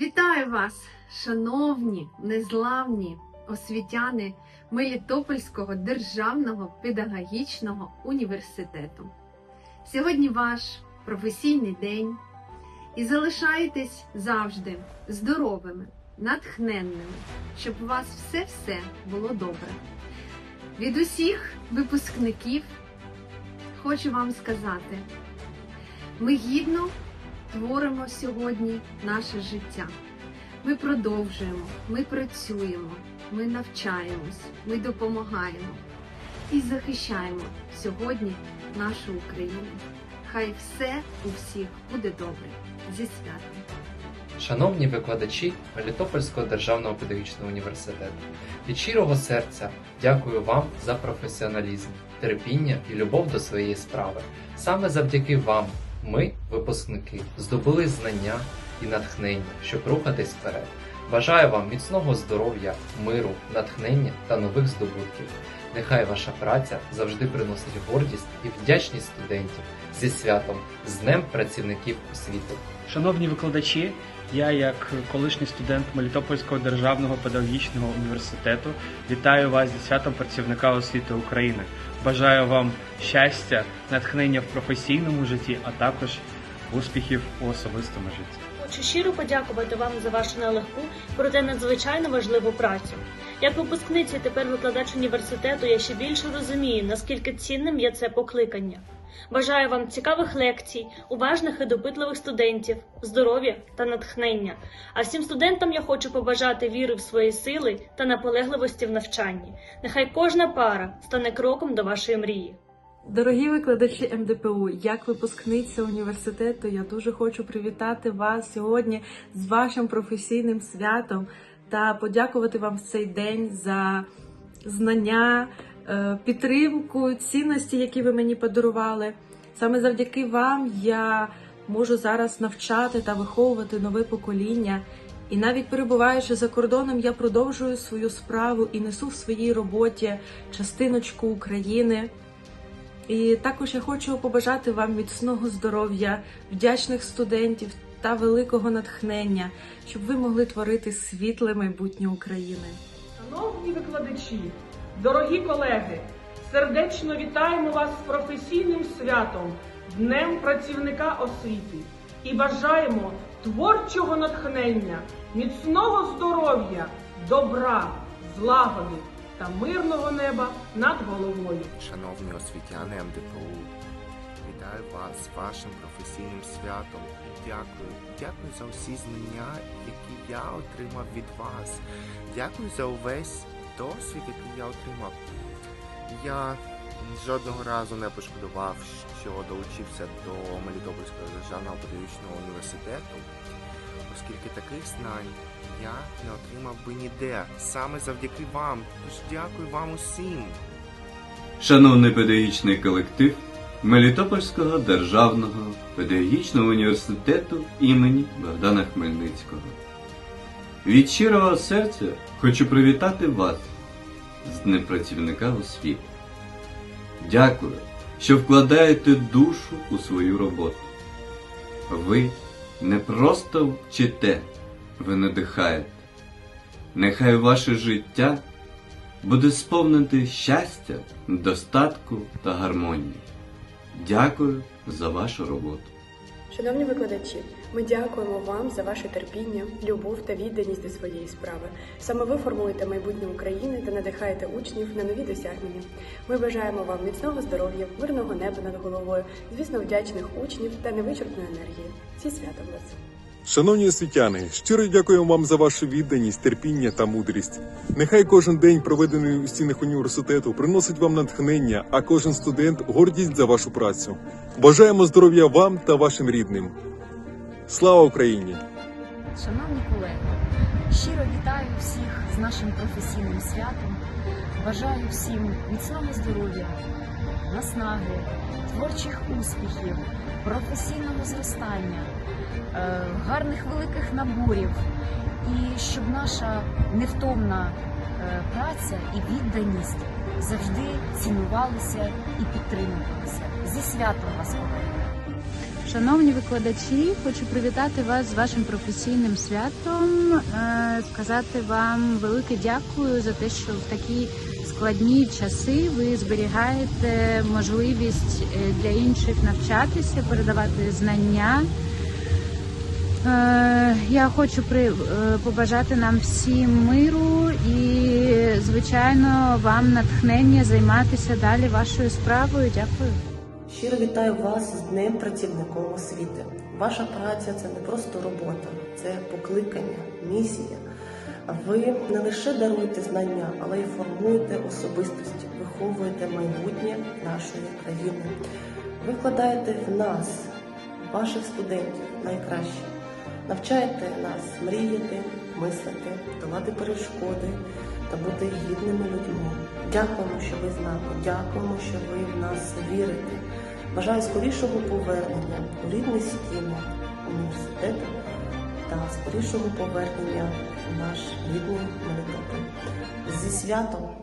Вітаю вас, шановні, незламні освітяни Мелітопольського державного педагогічного університету. Сьогодні ваш професійний день і залишайтесь завжди здоровими, натхненними, щоб у вас все-все було добре. Від усіх випускників хочу вам сказати: ми гідно творимо сьогодні наше життя. Ми продовжуємо, ми працюємо, ми навчаємось, ми допомагаємо і захищаємо сьогодні нашу Україну. Хай все у всіх буде добре. Зі святом! Шановні викладачі Мелітопольського державного педагогічного університету, від щирого серця дякую вам за професіоналізм, терпіння і любов до своєї справи. Саме завдяки вам ми, випускники, здобули знання і натхнення, щоб рухатись вперед. Бажаю вам міцного здоров'я, миру, натхнення та нових здобутків. Нехай ваша праця завжди приносить гордість і вдячність студентів зі святом, з Днем працівників освіти. Шановні викладачі, я, як колишній студент Мелітопольського державного педагогічного університету, вітаю вас зі святом працівника освіти України. Бажаю вам щастя, натхнення в професійному житті, а також успіхів у особистому житті. Хочу щиро подякувати вам за вашу нелегку, проте надзвичайно важливу працю. Як випускниця тепер викладач університету, я ще більше розумію, наскільки цінним є це покликання. Бажаю вам цікавих лекцій, уважних і допитливих студентів, здоров'я та натхнення. А всім студентам я хочу побажати віри в свої сили та наполегливості в навчанні. Нехай кожна пара стане кроком до вашої мрії. Дорогі викладачі МДПУ, як випускниця університету, я дуже хочу привітати вас сьогодні з вашим професійним святом та подякувати вам в цей день за знання, е, підтримку, цінності, які ви мені подарували. Саме завдяки вам я можу зараз навчати та виховувати нове покоління. І навіть перебуваючи за кордоном, я продовжую свою справу і несу в своїй роботі частиночку України. І також я хочу побажати вам міцного здоров'я, вдячних студентів та великого натхнення, щоб ви могли творити світле майбутнє України. Шановні викладачі, дорогі колеги, сердечно вітаємо вас з професійним святом, Днем працівника освіти і бажаємо творчого натхнення, міцного здоров'я, добра, злагоди та мирного неба над головою. Шановні освітяни МДПУ, вітаю вас з вашим професійним святом дякую. Дякую за всі знання, які я отримав від вас. Дякую за увесь досвід, який я отримав. Я жодного разу не пошкодував, що долучився до Мелітопольського державного педагогічного університету, оскільки таких знань я не отримав би ніде, саме завдяки вам. Тож дякую вам усім. Шановний педагогічний колектив Мелітопольського державного педагогічного університету імені Богдана Хмельницького. Від щирого серця хочу привітати вас з Днем працівника освіти. Дякую, що вкладаєте душу у свою роботу. Ви не просто вчите, ви надихаєте. Нехай ваше життя буде сповнити щастя, достатку та гармонії. Дякую за вашу роботу. Шановні викладачі, ми дякуємо вам за ваше терпіння, любов та відданість до своєї справи. Саме ви формуєте майбутнє України та надихаєте учнів на нові досягнення. Ми бажаємо вам міцного здоров'я, мирного неба над головою, звісно, вдячних учнів та невичерпної енергії. Всі свято вас! Шановні освітяни, щиро дякуємо вам за вашу відданість, терпіння та мудрість. Нехай кожен день, проведений у стінах університету, приносить вам натхнення, а кожен студент гордість за вашу працю. Бажаємо здоров'я вам та вашим рідним. Слава Україні! Шановні колеги, щиро вітаю всіх з нашим професійним святом. Бажаю всім міцного здоров'я, наснаги, творчих успіхів, професійного зростання, гарних великих наборів і щоб наша невтомна е, праця і відданість завжди цінувалися і підтримувалися. Зі святом вас, колеги! Шановні викладачі, хочу привітати вас з вашим професійним святом, е, сказати вам велике дякую за те, що в такі складні часи ви зберігаєте можливість е, для інших навчатися, передавати знання. Е, Я хочу при, е, побажати нам всім миру і, звичайно, вам натхнення займатися далі вашою справою. Дякую. Щиро вітаю вас з Днем працівником освіти. Ваша праця це не просто робота, це покликання, місія. Ви не лише даруєте знання, але й формуєте особистості, виховуєте майбутнє нашої країни. Ви вкладаєте в нас, ваших студентів, найкраще. Навчаєте нас мріяти, мислити, долати перешкоди та бути гідними людьми. Дякуємо, що ви з нами. Дякуємо, що ви в нас вірите. Бажаю скорішого повернення у рідні стіни університету та скорішого повернення у наш рідний Мелітополь. Зі святом!